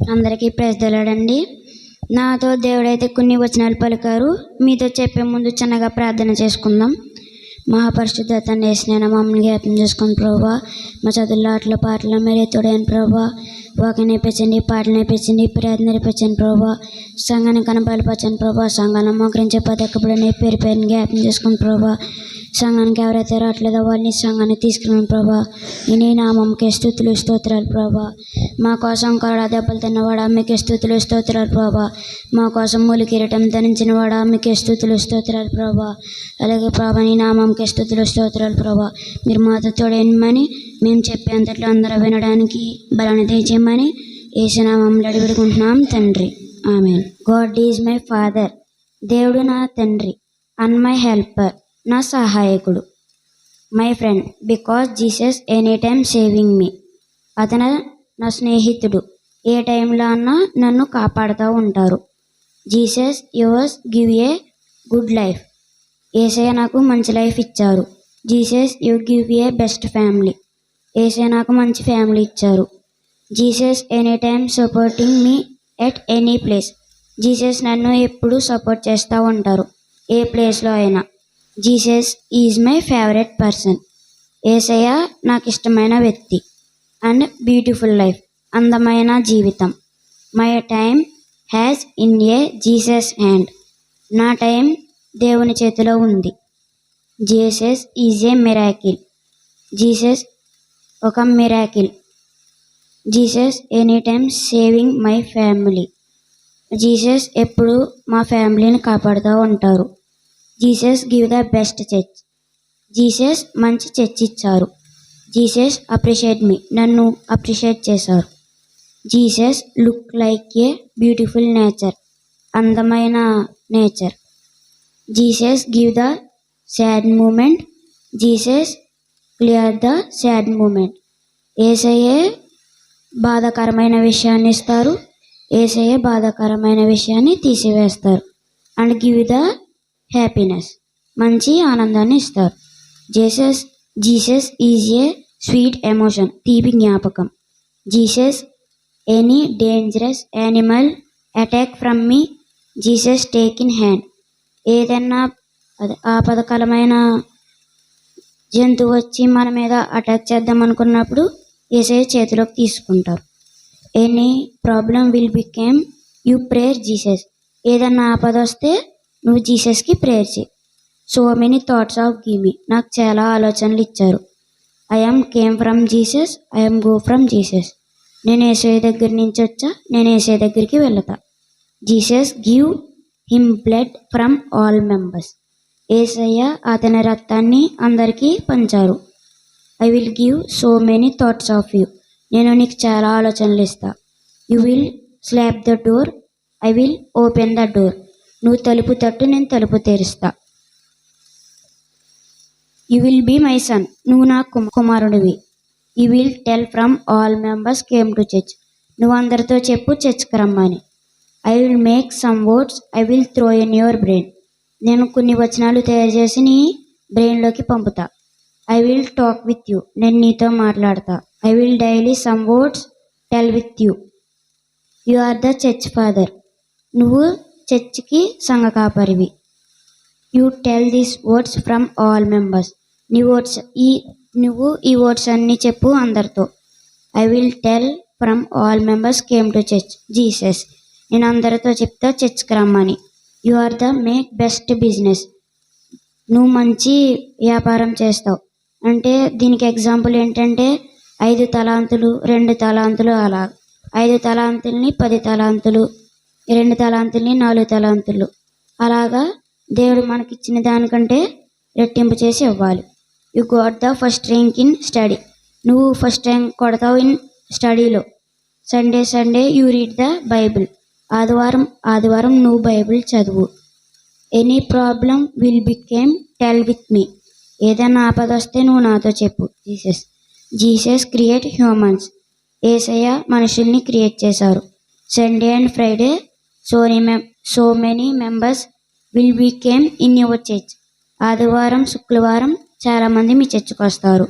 అందరికీ ప్రజలాడండి నాతో దేవుడైతే కొన్ని వచనాలు పలికారు. మీతో చెప్పే ముందు చిన్నగా ప్రార్థన చేసుకుందాం. మహాపరిశుద్ధ తండ్రి వేసిన మమ్మల్ని జ్ఞాపం చేసుకుని ప్రభా మా చదువుల్లో ఆటల పాటలు మీరే తోడైన ప్రభా. వాకి నేర్పించండి పాటలు నేర్పించండి ప్రయత్నం నేర్పించండి ప్రభా. సంఘాన్ని కనబలపరచండి ప్రభా. సంఘాన్ని మోకరించే పథకబడిన పేరు పేరుని జ్ఞాపం చేసుకుని ప్రభా. సంఘానికి ఎవరైతే రావట్లేదో వాళ్ళని సంఘాన్ని తీసుకున్నాను ప్రభా. నీ నామంకే స్థుతులు స్తోత్రాలు ప్రభా. మా కోసం కరడా దెబ్బలు తిన్నవాడా మీకే స్థుతులు స్తోత్రాలు ప్రభా. మా కోసం మూలి కిరీటం ధరించినవాడా మీకే స్థుతులు స్తోత్రాలు ప్రభా. అలాగే ప్రభా నీ నామంకే స్థుతులు స్తోత్రాలు ప్రభా. మీరు మాతో తోడేయమని మేము చెప్పేంతట్లో అందరూ వినడానికి బలాన్ని తెచ్చేయమని ఏసునామంలో అడిగిడుకుంటున్నాం తండ్రి. ఆమె గాడ్ ఈజ్ మై ఫాదర్. దేవుడు నా తండ్రి. And my helper. నా సహాయకుడు. My friend because Jesus any time saving me అతను నా స్నేహితుడు. ఏ టైంలో అన్నా నన్ను కాపాడుతూ ఉంటారు. Jesus yours give a good life Yesayya నాకు మంచి లైఫ్ ఇచ్చారు. Jesus you give a best family Yesayya నాకు మంచి ఫ్యామిలీ ఇచ్చారు. Jesus any time supporting me at any place Jesus నన్ను ఎప్పుడు సపోర్ట్ చేస్తూ ఉంటారు. ఏ ప్లేస్లో అయినా. Jesus is my favourite person. Yesayya నాకు ఇష్టమైన వ్యక్తి అండ్ బ్యూటిఫుల్ లైఫ్ అందమైన జీవితం. My time has in a Jesus hand. నా టైం దేవుని చేతిలో ఉంది. Jesus is a miracle. Jesus ఒక miracle. Jesus any time saving my family. Jesus ఎప్పుడు మా ఫ్యామిలీని కాపాడుతూ ఉంటారు. Jesus give the best church. Jesus మంచి చర్చ్ ఇచ్చారు. జీసస్ అప్రిషియేట్ మీ నన్ను అప్రిషియేట్ చేశారు. Jesus look like a beautiful nature అందమైన nature. Jesus give the sad moment Jesus clear the sad moment. ఏసయ్యే బాధాకరమైన విషయాన్ని ఇస్తారు ఏసయ్యే బాధాకరమైన విషయాన్ని తీసివేస్తారు. అండ్ గివ్ ద హ్యాపీనెస్ మంచి ఆనందాన్ని ఇస్తారు. Jesus Jesus is a sweet emotion తీపి జ్ఞాపకం. Jesus any dangerous animal attack from me Jesus take in hand ఏదైనా అదే జంతువు వచ్చి మన మీద అటాక్ చేద్దాం అనుకున్నప్పుడు ఏసే చేతిలోకి తీసుకుంటారు. Any problem will became you prayer Jesus ఏదన్నా ఆపద వస్తే నువ్వు జీసస్కి ప్రేయర్ చేయి. So many thoughts of give నాకు చాలా ఆలోచనలు ఇచ్చారు. I'm came from Jesus I'm go from Jesus నేను ఏసఐ దగ్గర నుంచి వచ్చా? నేను ఏసఐ దగ్గరికి వెళ్తా. Jesus give him blood from all members Yesayya అతని రక్తాన్ని అందరికీ పంచారు. I will give so many thoughts of you నేను నీకు చాలా ఆలోచనలు ఇస్తా. You will slap the door I will open the door నువ్వు తలుపు తట్టు నేను తలుపు తెరుస్తా. You will be my son నువ్వు నా కుమ- కుమారుడివి. You will tell from all members came to church నువ్వు అందరితో చెప్పు చర్చ్కి రమ్మని. I will make some words I will throw in your brain నేను కొన్ని వచనాలు తయారు చేసి నీ బ్రెయిన్లోకి పంపుతా. I will talk with you నేను నీతో మాట్లాడతా. I will daily some words tell with you you are the church father నువ్వు చర్చ్కి సంఘ కాపరివి you tell these words from all members. నీ వర్డ్స్ ఈ నువ్వు ఈ వర్డ్స్ అన్నీ చెప్పు అందరితో. I will tell from all members came to church. Jesus. నేను అందరితో చెప్తా చర్చ్కి రమ్మని. You are the make best business. నువ్వు మంచి వ్యాపారం చేస్తావు. అంటే దీనికి ఎగ్జాంపుల్ ఏంటంటే ఐదు తలాంతులు రెండు తలాంతులు అలా. ఐదు తలాంతుల్ని పది తలాంతులు రెండు తలాంతుల్ని నాలుగు తలాంతులు అలాగా దేవుడు మనకిచ్చిన దానికంటే రెట్టింపు చేసి ఇవ్వాలి. You got the first rank in study నువ్వు ఫస్ట్ ర్యాంక్ కొడతావు ఇన్ స్టడీలో Sunday Sunday you read the Bible ఆదివారం ఆదివారం నువ్వు బైబిల్ చదువు. Any problem will became tell with me ఏదైనా ఆపద వస్తే నువ్వు నాతో చెప్పు. Jesus Jesus create humans Yesayya మనుషుల్ని క్రియేట్ చేశారు. Sunday and Friday so many mem so many members will became in your church ఆదివారం శుక్రవారం చాలామంది మీ చర్చ్కి వస్తారు.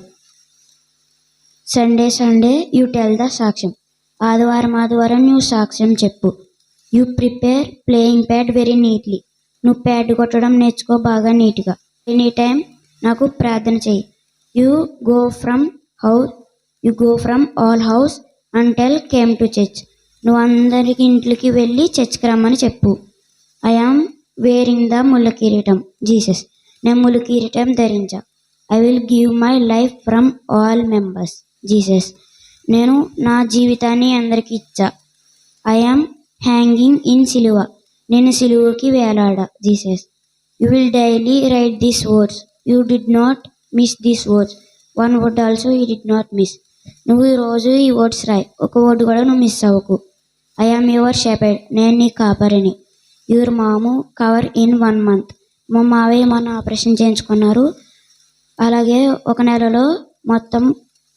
Sunday Sunday you tell the సాక్ష్యం. ఆదివారం ఆదివారం నువ్వు సాక్ష్యం చెప్పు. You prepare playing pad very neatly నువ్వు ప్యాడ్ కొట్టడం నేర్చుకో బాగా నీట్గా ఎనీ టైం నాకు ప్రార్థన చెయ్యి. You go from house you go from all house until came to church నువ్వు అందరికి ఇంట్లోకి వెళ్ళి చర్చ్కి రమ్మని చెప్పు. ఐ ఆమ్ వేరింగ్ ద ముళ్ళ కిరీటం జీసస్ నేను ముళ్ళ కిరీటం ధరించా. I will give my life from all members Jesus నేను నా జీవితాన్ని అందరికి ఇచ్చా. ఐ ఆమ్ హ్యాంగింగ్ ఇన్ సిలువ. నేను సిలువకి వేలాడా Jesus you will daily write this words you did not miss this words one word also you did not miss నువ్వు ఈరోజు ఈ వర్డ్స్ రాయి. ఒక వర్డ్ కూడా నువ్వు మిస్ అవ్వకు. ఐ ఆమ్ యువర్ షెపెడ్ నేను నీ కాపరిని. యువర్ మాము కవర్ ఇన్ వన్ మంత్ మా మావయ్య మొన్న ఆపరేషన్ చేయించుకున్నారు. అలాగే ఒక నెలలో మొత్తం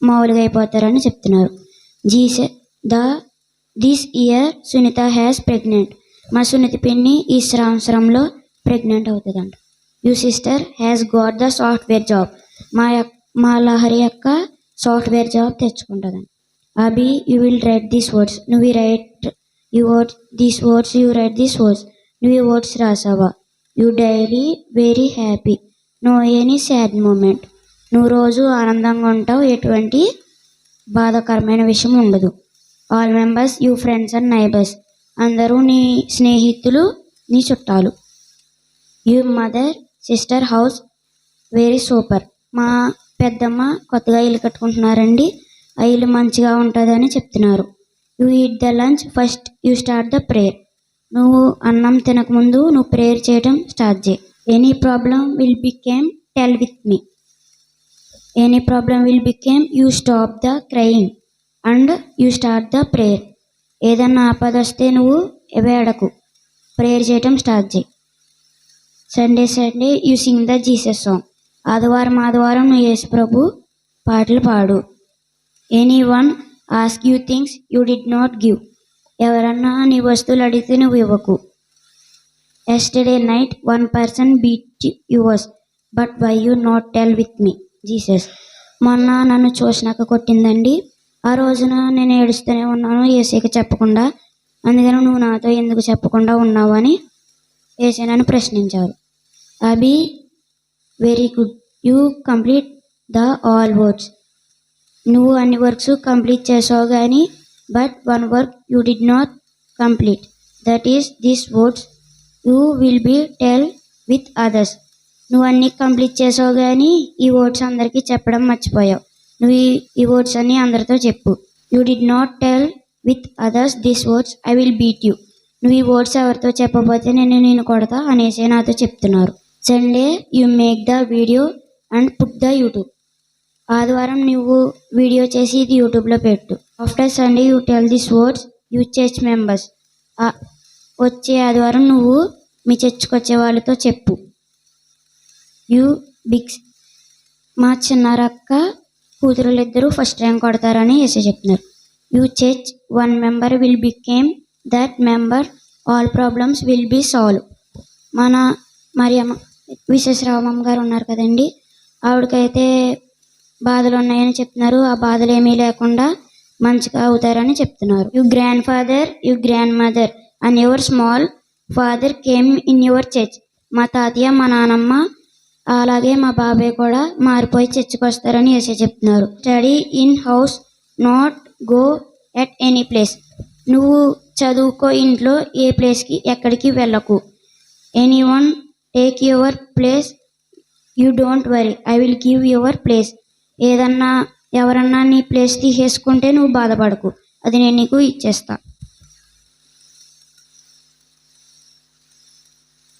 మామూలుగా అయిపోతారని చెప్తున్నారు. Jesus the this year Sunitha has pregnant మా సునీత పిన్ని ఈ సంవత్సరంలో ప్రెగ్నెంట్ అవుతుందంట. You sister has got the software job మా మా లహరి యొక్క software job తెచ్చుకుంటుందండి Abhi you will write these words నువ్వు write you words these words you write these words నువ్వు ఈ words రాసావా you daily very happy no any sad moment నువ్వు రోజు ఆనందంగా ఉంటావు. ఎటువంటి బాధాకరమైన విషయం ఉండదు. All members you friends and neighbours అందరూ నీ స్నేహితులు నీ చుట్టాలు. You mother sister house very super మా పెద్దమ్మ కొత్తగా ఇల్లు కట్టుకుంటున్నారండి. ఆ మంచిగా ఉంటుందని చెప్తున్నారు. You eat the lunch first you start the prayer నువ్వు అన్నం తినకముందు నువ్వు ప్రేయర్ చేయడం స్టార్ట్ చేయి. Any problem will became tell with me any problem will became you stop the crying and you start the prayer ఏదన్నా ఆపద వస్తే నువ్వు ఎవేడకు ప్రేయర్ చేయటం స్టార్ట్ చేయి. Sunday Sunday you sing the Jesus song ఆదివారం ఆదివారం నువ్వు యేసు ప్రభు పాటలు పాడు. Any one ask you things you did not give ఎవరన్నా నీ వస్తువులు అడిగితే నువ్వు ఇవ్వకు. Yesterday night one person beat yours but why you not tell with me Jesus మొన్న నన్ను చూసినాక కొట్టిందండి. ఆ రోజున నేను ఏడుస్తూనే ఉన్నాను ఏసీకి చెప్పకుండా. అందుకని నువ్వు నాతో ఎందుకు చెప్పకుండా ఉన్నావు అని ఏసీ నన్ను ప్రశ్నించారు. Abhi very good you complete the all words నువ్వు అన్ని వర్క్స్ కంప్లీట్ చేసావు కానీ but one work you did not complete. That is this words you will be tell with others. నువ్వు అన్నీ కంప్లీట్ చేసావు కానీ ఈ వర్డ్స్ అందరికీ చెప్పడం మర్చిపోయావు. నువ్వు ఈ ఈ వర్డ్స్ అన్ని అందరితో చెప్పు. You did not tell with others this words I will beat you. నువ్వు ఈ వర్డ్స్ ఎవరితో చెప్పకపోతే నేను నేను కొడతా అనేసి నాతో చెప్తున్నారు. Sunday you make the video and put the YouTube. ఆదివారం నువ్వు వీడియో చేసి ఇది యూట్యూబ్లో పెట్టు. After Sunday you tell this words you church members. వచ్చే ఆదివారం నువ్వు మీ చర్చ్కి వచ్చే వాళ్ళతో చెప్పు. You bigs. మా చిన్నారక్క కూతురులు ఇద్దరు ఫస్ట్ ర్యాంక్ కొడతారని ఎస్ఏ చెప్తున్నారు you church one member will became that member all problems will be solve మన మరియమ్మ విశ్వేశ్వరరామమ్మ గారు ఉన్నారు కదండి. ఆవిడకైతే బాధలు ఉన్నాయని చెప్తున్నారు. ఆ బాధలు ఏమీ లేకుండా మంచిగా అవుతారని చెప్తున్నారు. You grand father you grand mother and your small father came in your church మా తాతయ్య మా నానమ్మ అలాగే మా బాబాయ్ కూడా మారిపోయి చర్చికి వస్తారని వేసే చెప్తున్నారు. Study in house not go at any place నువ్వు చదువుకో ఇంట్లో ఏ ప్లేస్కి ఎక్కడికి వెళ్ళకు. Any one take your place you don't worry I will give your place ఏదన్నా ఎవరన్నా నీ ప్లేస్ తీసేసుకుంటే నువ్వు బాధపడకు. అది నేను నీకు ఇచ్చేస్తా.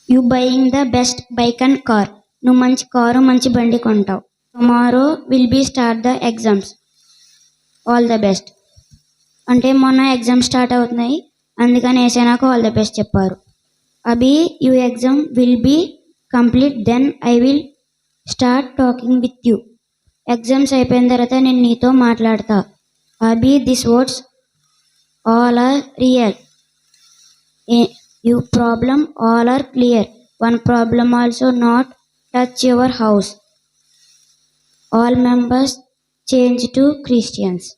You buying the best bike and car నువ్వు మంచి కారు మంచి బండి కొంటావు. Tomorrow will be start the exams all the best అంటే మొన్న ఎగ్జామ్ స్టార్ట్ అవుతున్నాయి. అందుకని వేసే నాకు ఆల్ ద బెస్ట్ చెప్పారు. అభి you exam will be complete then I will start talking with you exams అయిపోయిన తర్వాత నేను నీతో మాట్లాడతా. అభి this words all are real. You problem all are clear. One problem also not touch your house. All members change to Christians.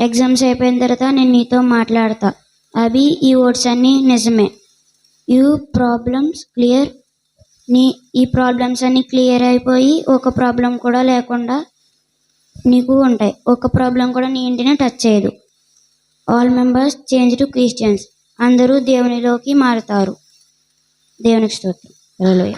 Exams అయిపోయిన తర్వాత నేను నీతో మాట్లాడతా. అవి ఈ వర్డ్స్ అన్నీ నిజమే. యూ ప్రాబ్లమ్స్ క్లియర్ నీ ఈ ప్రాబ్లమ్స్ అన్నీ క్లియర్ అయిపోయి ఒక ప్రాబ్లం కూడా లేకుండా నీకు ఉంటాయి. ఒక ప్రాబ్లం కూడా నీ ఇంటిని టచ్ చేయదు. All members change to Christians అందరూ దేవునిలోకి మారుతారు. దేవునికి స్తోత్రం.